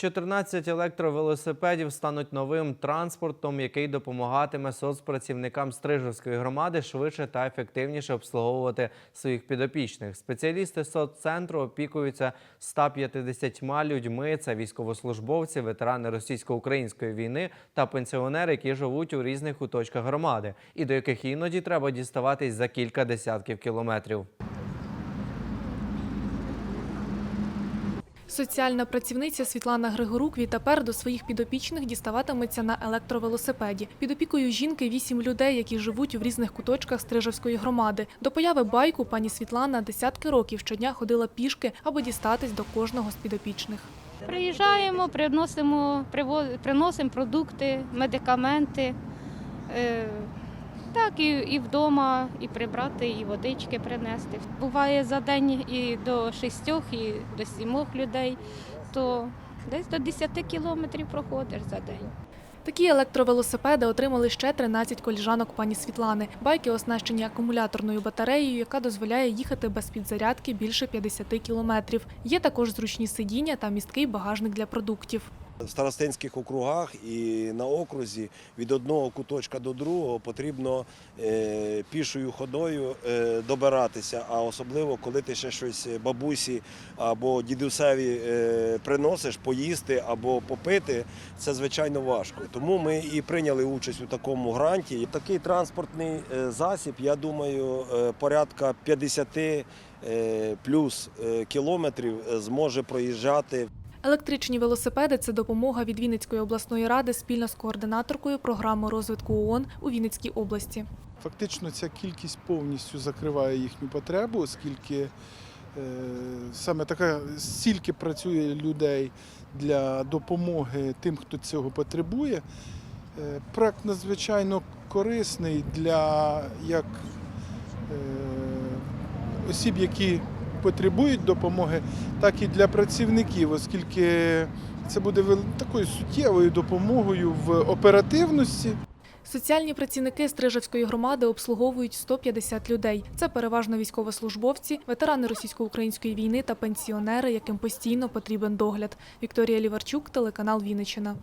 14 електровелосипедів стануть новим транспортом, який допомагатиме соцпрацівникам Стрижівської громади швидше та ефективніше обслуговувати своїх підопічних. Спеціалісти соццентру опікуються 150 людьми. Це військовослужбовці, ветерани російсько-української війни та пенсіонери, які живуть у різних куточках громади, і до яких іноді треба діставатись за кілька десятків кілометрів. Соціальна працівниця Світлана Григорук відтепер до своїх підопічних діставатиметься на електровелосипеді. Під опікою жінки вісім людей, які живуть в різних куточках Стрижевської громади. До появи байку пані Світлана десятки років щодня ходила пішки, аби дістатись до кожного з підопічних. Приїжджаємо, приносимо, приносимо продукти, медикаменти. Так, і, і вдома, і прибрати, і водички принести. Буває за день і до шістьох, і до сімох людей, то десь до 10 кілометрів проходиш за день. Такі електровелосипеди отримали ще 13 коліжанок пані Світлани. Байки оснащені акумуляторною батареєю, яка дозволяє їхати без підзарядки більше 50 кілометрів. Є також зручні сидіння та місткий багажник для продуктів. В старостинських округах і на окрузі від одного куточка до другого потрібно е, пішою ходою е, добиратися, а особливо коли ти ще щось бабусі або дідусеві е, приносиш поїсти або попити, це звичайно важко. Тому ми і прийняли участь у такому гранті. Такий транспортний е, засіб, я думаю, е, порядка 50 е, плюс е, кілометрів е, зможе проїжджати Електричні велосипеди це допомога від Вінницької обласної ради спільно з координаторкою програми розвитку ООН у Вінницькій області. Фактично ця кількість повністю закриває їхню потребу, оскільки е, саме така стільки працює людей для допомоги тим, хто цього потребує. Е, проект надзвичайно корисний для як е, осіб, які потребують допомоги, так і для працівників, оскільки це буде такою суттєвою допомогою в оперативності. Соціальні працівники Стрижевської громади обслуговують 150 людей. Це переважно військовослужбовці, ветерани російсько-української війни та пенсіонери, яким постійно потрібен догляд. Вікторія Ліварчук, телеканал Вінниччина.